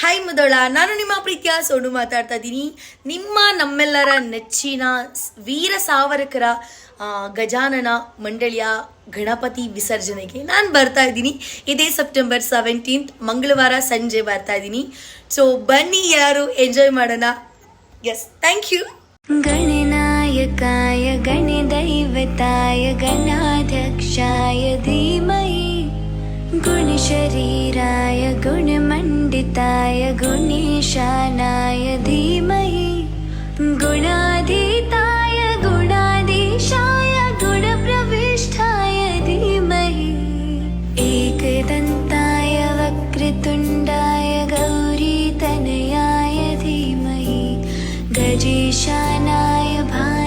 Hi Mudhol ನಾನು ನಿಮ್ಮ ಪ್ರೀತಿಯ ಸೋನು ಮಾತಾಡ್ತಾ ಇದ್ದೀನಿ. ನಿಮ್ಮ ನಮ್ಮೆಲ್ಲರ ನೆಚ್ಚಿನ ವೀರ ಸಾವರಕರ ಗಜಾನನ ಮಂಡಳಿಯ ಗಣಪತಿ ವಿಸರ್ಜನೆಗೆ ನಾನು ಬರ್ತಾ ಇದ್ದೀನಿ. ಇದೇ ಸೆಪ್ಟೆಂಬರ್ ಸೆವೆಂಟೀನ್ತ್ ಮಂಗಳವಾರ ಸಂಜೆ ಬರ್ತಾ ಇದ್ದೀನಿ. ಸೊ ಬನ್ನಿ ಯಾರು ಎಂಜಾಯ್ ಮಾಡೋಣ. ಎಸ್ ಥ್ಯಾಂಕ್ ಯು ಗಣನಾಯಕಾಯ, ಗಣದೈವತಾಯ, ಗಣಾಧ್ಯಕ್ಷಾಯ, ಧೀಮಹಿ, ಗುಣಶರೀ गुणेशानाय धीमहि गुणाधीताय गुणाधीशाय गुणप्रविष्ठाय धीमहि एकदन्ताय वक्रतुण्डाय गौरीतनयाय धीमहि गजेशानाय भा